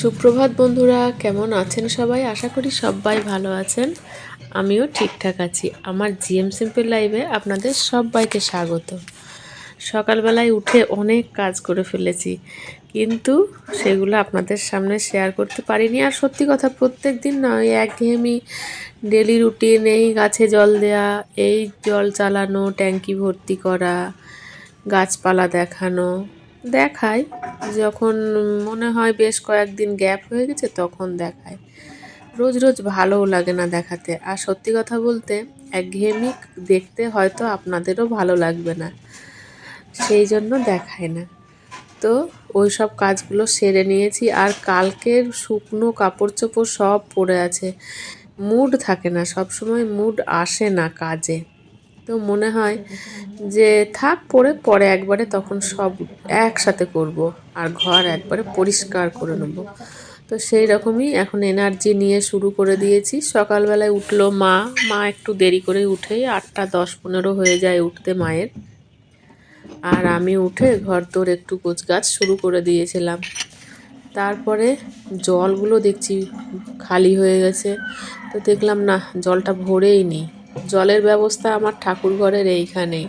সুপ্রভাত বন্ধুরা, কেমন আছেন সবাই? আশা করি সবাই ভালো আছেন। আমিও ঠিকঠাক আছি। আমার জিএম সিম্পল লাইভে আপনাদের সবাইকে স্বাগত। সকালবেলায় উঠে অনেক কাজ করে ফেলেছি, কিন্তু সেগুলো আপনাদের সামনে শেয়ার করতে পারিনি। আর সত্যি কথা, প্রত্যেক দিন না, ওই একঘেয়েমি ডেলি রুটিন এই গাছে জল দেয়া, এই জল চালানো, ট্যাঙ্কি ভর্তি করা, গাছপালা দেখানো দেখায়। যখন মনে হয় বেশ কয়েকদিন গ্যাপ হয়ে গেছে, তখন দেখায়। রোজ রোজ ভালোও লাগে না দেখাতে। আর সত্যি কথা বলতে, একঘেয়েমি দেখতে হয়তো আপনাদেরও ভালো লাগবে না। সেই জন্য দেখায় না। তো ওই সব কাজগুলো সেরে নিয়েছি। আর কালকের শুকনো কাপড় চোপড় সব পড়ে আছে। মুড থাকে না সব সময় মুড আসে না কাজে। তো মনে হয় যে থাক, পরে পরে একবারে তখন সব একসাথে করব আর ঘর একবারে পরিষ্কার করে নেব। তো সেই রকমই এখন এনার্জি নিয়ে শুরু করে দিয়েছি। সকালবেলায় উঠল মা। মা একটু দেরি করে উঠেই আটটা দশ পনেরো হয়ে যায় উঠতে মায়ের। আর আমি উঠে ঘর তোর একটু গাছ শুরু করে দিয়েছিলাম। তারপরে জলগুলো দেখছি খালি হয়ে গেছে। তো দেখলাম না, জলটা ভরেই নি জলের ব্যবস্থা আমার ঠাকুর ঘরের এইখানেই।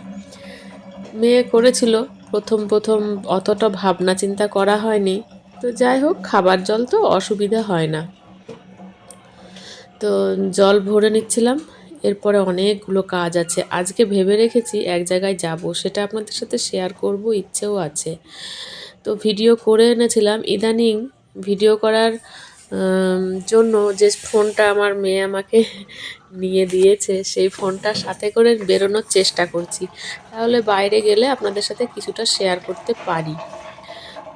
মেয়ে করেছিল, প্রথম প্রথম অতটা ভাবনা চিন্তা করা হয়নি। তো যাই হোক, খাবার জল তো অসুবিধা হয় না। তো জল ভরে নিচ্ছিলাম, এরপরে অনেকগুলো কাজ আছে। আজকে ভেবে রেখেছি এক জায়গায় যাব, সেটা আপনাদের সাথে শেয়ার করব, ইচ্ছেও আছে। তো ভিডিও করে এনেছিলাম। ইদানিং ভিডিও করার জন্য যে ফোনটা আমার মেয়ে আমাকে নিয়ে দিয়েছে, সেই ফোনটা সাথে করে বেরোনোর চেষ্টা করছি। তাহলে বাইরে গেলে আপনাদের সাথে কিছুটা শেয়ার করতে পারি।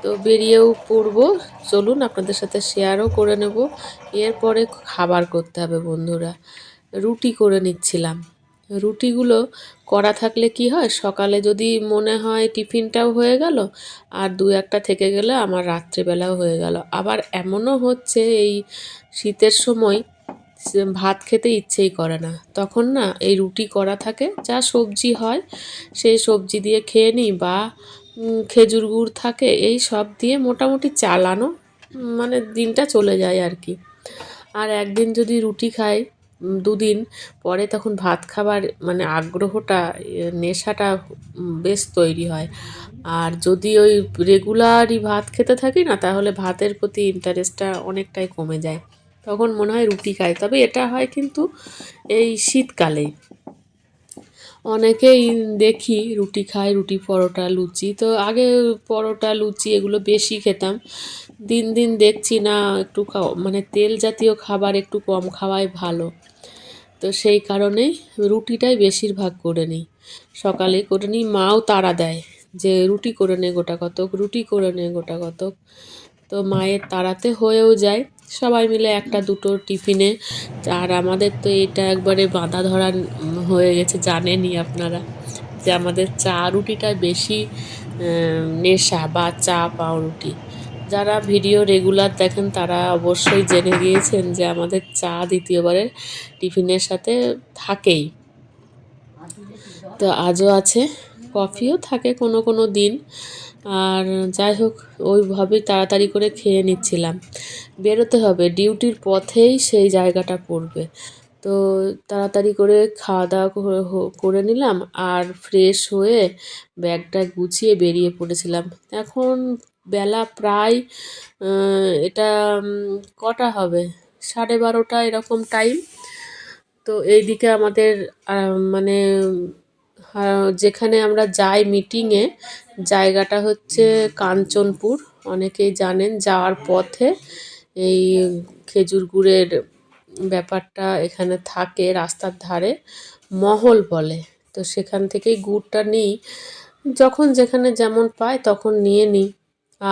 তো বেরিয়েও পড়ব। চলুন আপনাদের সাথে শেয়ারও করে নেব। এরপরে খাবার করতে হবে বন্ধুরা। রুটি করে নিচ্ছিলাম। রুটিগুলো করা থাকলে কি হয়? সকালে যদি মনে হয় টিফিনটাও হয়ে গেল আর দু একটা থেকে গেলে আমার রাত্রিবেলাও হয়ে গেল। আবার এমনও হচ্ছে এই শীতের সময় ভাত খেতে ইচ্ছেই করে না। তখন না এই রুটি করা থাকে, যা সবজি হয় সেই সবজি দিয়ে খেয়ে নিই বা খেজুর গুড় থাকে এই সব দিয়ে মোটামুটি চালানো মানে দিনটা চলে যায় আর কি। আর একদিন যদি রুটি খাই দুদিন পরে তখন ভাত খাবার মানে আগ্রহটা নেশাটা বেশ তৈরি হয়। আর যদি ওই রেগুলারই ভাত খেতে থাকি না, তাহলে ভাতের প্রতি ইন্টারেস্টটা অনেকটাই কমে যায়। তখন মনে হয় রুটি খাই। তবে এটা হয় কিন্তু এই শীতকালেই। অনেকেই দেখি রুটি খায়, রুটি পরোটা, লুচি। তো আগে পরোটা, লুচি এগুলো বেশি খেতাম। দিন দিন দেখছি না, একটু মানে তেল জাতীয় খাবার একটু কম খাওয়াই ভালো। তো সেই কারণেই রুটিটাই বেশিরভাগ করে নিই। সকালে করে নিই, মাও তাড়া দেয় যে রুটি করে নে গোটা কতক, রুটি করে নে গোটা কতক। তো মায়ের তাড়াতে হয়েও যায়। সবাই মিলে একটা দুটো টিফিনে, আর আমাদের তো এটা একবারে বাঁধা ধরা হয়ে গেছে, জানেনই আপনারা যে আমাদের চা রুটিটা বেশি নেশা বা চা পাউরুটি। যারা ভিডিও রেগুলার দেখেন, তারা অবশ্যই জেনে গিয়েছেন যে আমাদের চা দ্বিতীয়বারের টিফিনের সাথে থাকেই। তো আজও আছে, কফিও থাকে কোনো কোনো দিন। আর যাই হোক, ওইভাবেই তাড়াতাড়ি করে খেয়ে নিচ্ছিলাম। বেরোতে হবে, ডিউটির পথেই সেই জায়গাটা পড়বে। তো তাড়াতাড়ি করে খাওয়া দাওয়া করে নিলাম। আর ফ্রেশ হয়ে ব্যাগটা গুছিয়ে বেরিয়ে পড়েছিলাম। এখন বেলা প্রায় এটা কটা হবে? সাড়ে বারোটা এরকম টাইম তো এইদিকে আমাদের মানে যেখানে আমরা যাই মিটিংয়ে জায়গাটা হচ্ছে কাঞ্চনপুর। অনেকেই জানেন যাওয়ার পথে এই খেজুর গুড়ের ব্যাপারটা এখানে থাকে, রাস্তার ধারে, মহল বলে। তো সেখান থেকেই গুড়টা নিই। যখন যেখানে যেমন পাই তখন নিয়ে নিই।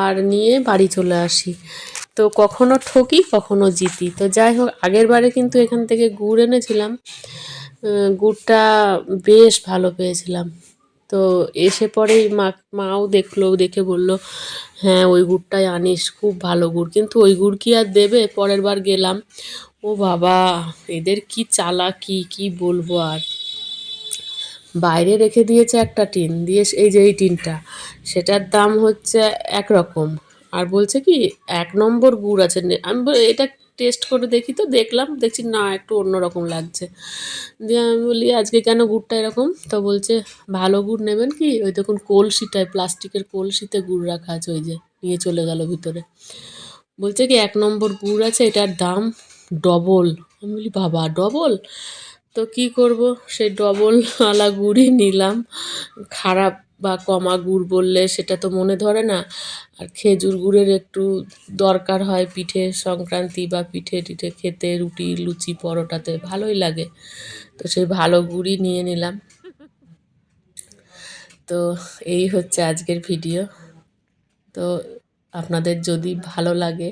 আর নিয়ে বাড়ি চলে আসি। তো কখনো ঠকি, কখনো জিতি। তো যাই হোক, আগের বারে কিন্তু এখান থেকে গুড় এনেছিলাম। গুড়টা বেশ ভালো পেয়েছিলাম। তো এসে পরেই মা, মাও দেখল, দেখে বলল হ্যাঁ ওই গুড়টাই আনিস, খুব ভালো গুড়। কিন্তু ওই গুড় কি আর দেবে? পরের বার গেলাম। ও বাবা, এদের কি চালা কি কি বলব আর? বাইরে রেখে দিয়েছে একটা টিন, দিয়ে এই যে এই টিনটা, সেটার দাম হচ্ছে একরকম। আর বলছে কি, এক নম্বর গুড় আছে। আমি এটা টেস্ট করে দেখি তো, দেখলাম, দেখছি না, একটু অন্যরকম লাগছে। দিয়ে আমি বলি, আজকে কেন গুড়টা এরকম? তো বলছে, ভালো গুড় নেবেন কি, ওই দেখুন কলসিটায়, প্লাস্টিকের কলসিতে গুড় রাখা আছে, ওই যে, নিয়ে চলে গেল ভিতরে। বলছে কি, এক নম্বর গুড় আছে, এটার দাম ডবল আমি বলি, বাবা ডবল তো কি করব? সেই ডবল আলা গুড়ই নিলাম। খারাপ বা কমা গুড় বললে সেটা তো মনে ধরে না। আর খেজুর গুড়ের একটু দরকার হয় পিঠে সংক্রান্তি বা পিঠে টিঠে খেতে, রুটি, লুচি, পরোটাতে ভালোই লাগে। তো সেই ভালো গুড়ই নিয়ে নিলাম। তো এই হচ্ছে আজকের ভিডিও। তো আপনাদের যদি ভালো লাগে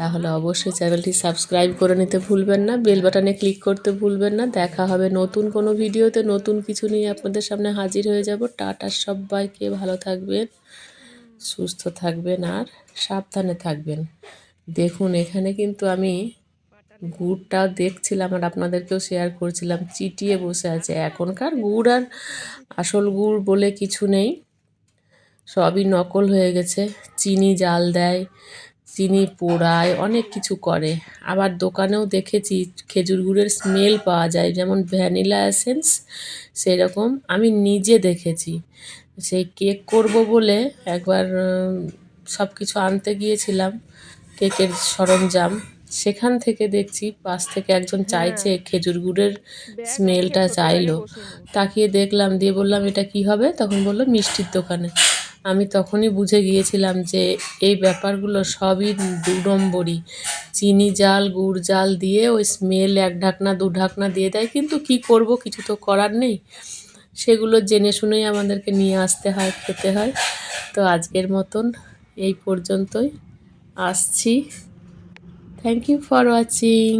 তাহলে অবশ্যই চ্যানেলটি সাবস্ক্রাইব করে নিতে ভুলবেন না, বেল বাটনে ক্লিক করতে ভুলবেন না। দেখা হবে নতুন কোনো ভিডিওতে, নতুন কিছু নিয়ে আপনাদের সামনে হাজির হয়ে যাব। টাটা সবাইকে, ভালো থাকবেন, সুস্থ থাকবেন আর সাবধানে থাকবেন। দেখুন, এখানে কিন্তু আমি গুড়টা দেখছিলাম আর আপনাদেরকেও শেয়ার করছিলাম, চিটিয়ে বসে আছে। এখনকার গুড় আর আসল গুড় বলে কিছু নেই, সবই নকল হয়ে গেছে। চিনি জাল দেয় চিনি পোড়ায় অনেক কিছু করে। আবার দোকানেও দেখেছি খেজুর গুড়ের স্মেল পাওয়া যায় যেমন ভ্যানিলা এসেন্স সেরকম আমি নিজে দেখেছি। সেই কেক করব বলে একবার সব কিছু আনতে গিয়েছিলাম কেকের সরঞ্জাম। সেখান থেকে দেখছি পাশ থেকে একজন চাইছে খেজুর গুড়ের স্মেলটা চাইলো। তাকিয়ে দেখলাম দিয়ে বললাম এটা কি হবে? তখন বলল মিষ্টির দোকানে। আমি তখনই বুঝে গিয়েছিলাম যে এই ব্যাপারগুলো সবই দু নম্বরই চিনি জাল, গুড় জাল দিয়ে ওই স্মেল এক ঢাকনা, দু ঢাকনা দিয়ে দেয়, কিন্তু কি করব, কিছু তো করার নেই। সেগুলো জেনে শুনেই আমাদেরকে নিয়ে আসতে হয়, খেতে হয়। তো আজকের মতন এই পর্যন্তই। আসছি। Thank you for watching